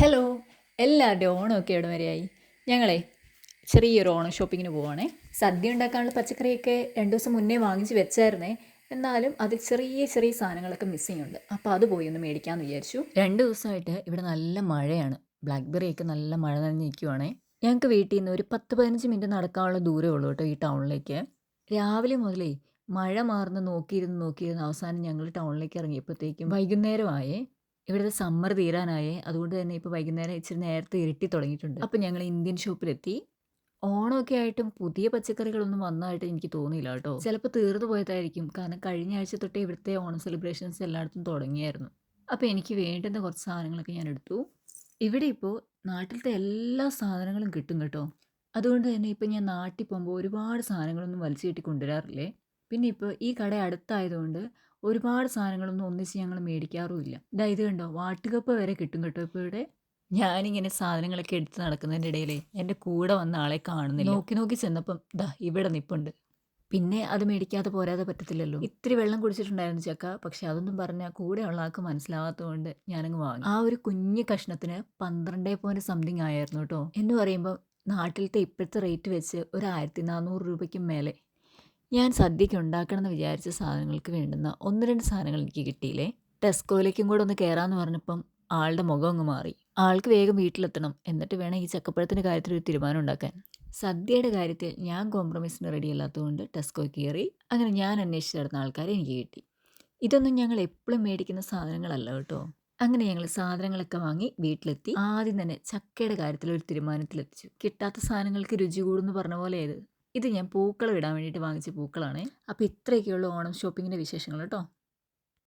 Hello എല്ലാവരുടെയും ഓണമൊക്കെ ഇവിടെ വരെയായി? ഞങ്ങളെ ചെറിയൊരു ഓണം ഷോപ്പിങ്ങിന് പോവാണേ. സദ്യ ഉണ്ടാക്കാനുള്ള പച്ചക്കറിയൊക്കെ രണ്ട് ദിവസം മുന്നേ വാങ്ങിച്ച് വെച്ചായിരുന്നേ. എന്നാലും അതിൽ ചെറിയ ചെറിയ സാധനങ്ങളൊക്കെ മിസ്സിംഗ് ഉണ്ട്. അപ്പോൾ അത് പോയി ഒന്ന് മേടിക്കാമെന്ന് വിചാരിച്ചു. രണ്ട് ദിവസമായിട്ട് ഇവിടെ നല്ല മഴയാണ്. ബ്ലാക്ക്ബെറിയൊക്കെ നല്ല മഴ നനഞ്ഞ് നിൽക്കുവാണേ ഞങ്ങൾക്ക് വീട്ടിൽ നിന്ന് ഒരു പത്ത് പതിനഞ്ച് മിനിറ്റ് നടക്കാനുള്ള ദൂരമേ ഉള്ളൂ കേട്ടോ ഈ ടൗണിലേക്ക്. രാവിലെ മുതലേ മഴ മാറുന്ന നോക്കിയിരുന്ന് നോക്കിയിരുന്ന് അവസാനം ഞങ്ങൾ ടൗണിലേക്ക് ഇറങ്ങിയപ്പോഴത്തേക്കും വൈകുന്നേരമായേ. ഇവിടുത്തെ സമ്മർ തീരാനായേ. അതുകൊണ്ട് തന്നെ ഇപ്പോൾ വൈകുന്നേരം ഇച്ചിരി നേരത്തെ ഇരുട്ടി തുടങ്ങിയിട്ടുണ്ട്. അപ്പോൾ ഞങ്ങൾ ഇന്ത്യൻ ഷോപ്പിലെത്തി. ഓണമൊക്കെ ആയിട്ടും പുതിയ പച്ചക്കറികളൊന്നും വന്നതായിട്ട് എനിക്ക് തോന്നിയില്ല കേട്ടോ. ചിലപ്പോൾ തീർന്നു പോയതായിരിക്കും. കാരണം കഴിഞ്ഞ ആഴ്ച തൊട്ടേ ഇവിടുത്തെ ഓണം സെലിബ്രേഷൻസ് എല്ലായിടത്തും തുടങ്ങിയായിരുന്നു. അപ്പോൾ എനിക്ക് വേണ്ടുന്ന കുറച്ച് സാധനങ്ങളൊക്കെ ഞാൻ എടുത്തു. ഇവിടെ ഇപ്പോൾ നാട്ടിലത്തെ എല്ലാ സാധനങ്ങളും കിട്ടും കേട്ടോ. അതുകൊണ്ട് തന്നെ ഇപ്പം ഞാൻ നാട്ടിൽ പോകുമ്പോൾ ഒരുപാട് സാധനങ്ങളൊന്നും വലിച്ചു കെട്ടി കൊണ്ടുവരാറില്ലേ? പിന്നെ ഇപ്പോൾ ഈ കട അടുത്തായതുകൊണ്ട് ഒരുപാട് സാധനങ്ങളൊന്നും ഒന്നിച്ച് ഞങ്ങൾ മേടിക്കാറുമില്ല. ഇതാ ഇത് കണ്ടോ? വാട്ടുകപ്പ് വരെ കിട്ടും കേട്ടോ ഇപ്പോൾ ഇവിടെ. ഞാനിങ്ങനെ സാധനങ്ങളൊക്കെ എടുത്ത് നടക്കുന്നതിന്റെ ഇടയിലേ എന്റെ കൂടെ വന്ന ആളെ കാണുന്നില്ല. നോക്കി നോക്കി ചെന്നപ്പം ദാ ഇവിടെ നിപ്പുണ്ട്. പിന്നെ അത് മേടിക്കാതെ പോരാതെ പറ്റത്തില്ലല്ലോ? ഇത്തിരി വെള്ളം കുടിച്ചിട്ടുണ്ടായിരുന്നു ചക്ക. പക്ഷെ അതൊന്നും പറഞ്ഞാൽ കൂടെ ഉള്ള ആൾക്ക് മനസ്സിലാവാത്തതുകൊണ്ട് ഞാനങ്ങ് വാങ്ങി. ആ ഒരു കുഞ്ഞു കഷ്ണത്തിന് പന്ത്രണ്ടേ പോയിന്റ് സംതിങ് ആയിരുന്നു കേട്ടോ. എന്ന് പറയുമ്പോൾ നാട്ടിലത്തെ ഇപ്പോഴത്തെ റേറ്റ് വെച്ച് ഒരു ആയിരത്തി നാനൂറ് രൂപയ്ക്കും മേലെ. ഞാൻ സദ്യയ്ക്ക് ഉണ്ടാക്കണം എന്ന് വിചാരിച്ച സാധനങ്ങൾക്ക് വേണ്ടുന്ന ഒന്ന് രണ്ട് സാധനങ്ങൾ എനിക്ക് കിട്ടിയില്ലേ? ടെസ്കോയിലേക്കും കൂടെ ഒന്ന് കയറാമെന്ന് പറഞ്ഞപ്പം ആളുടെ മുഖം അങ്ങ് മാറി. ആൾക്ക് വേഗം വീട്ടിലെത്തണം. എന്നിട്ട് വേണം ഈ ചക്കപ്പഴത്തിന്റെ കാര്യത്തിൽ ഒരു തീരുമാനം ഉണ്ടാക്കാൻ. സദ്യയുടെ കാര്യത്തിൽ ഞാൻ കോംപ്രമൈസിന് റെഡി അല്ലാത്തതുകൊണ്ട് ടെസ്കോ കയറി അങ്ങനെ ഞാൻ അന്വേഷിച്ച് നടന്ന ആൾക്കാരെ എനിക്ക് കിട്ടി. ഇതൊന്നും ഞങ്ങൾ എപ്പോഴും മേടിക്കുന്ന സാധനങ്ങളല്ല കേട്ടോ. അങ്ങനെ ഞങ്ങൾ സാധനങ്ങളൊക്കെ വാങ്ങി വീട്ടിലെത്തി. ആദ്യം തന്നെ ചക്കയുടെ കാര്യത്തിൽ ഒരു തീരുമാനത്തിലെത്തിച്ചു. കിട്ടാത്ത സാധനങ്ങൾക്ക് രുചി കൂടുന്നു പറഞ്ഞ പോലെ ഇത് ഇത് ഞാൻ പൂക്കളം ഇടാൻ വേണ്ടിയിട്ട് വാങ്ങിച്ച പൂക്കളാണ്. അപ്പോൾ ഇത്രയൊക്കെയുള്ളൂ ഓണം ഷോപ്പിങ്ങിന്റെ വിശേഷങ്ങൾ കേട്ടോ.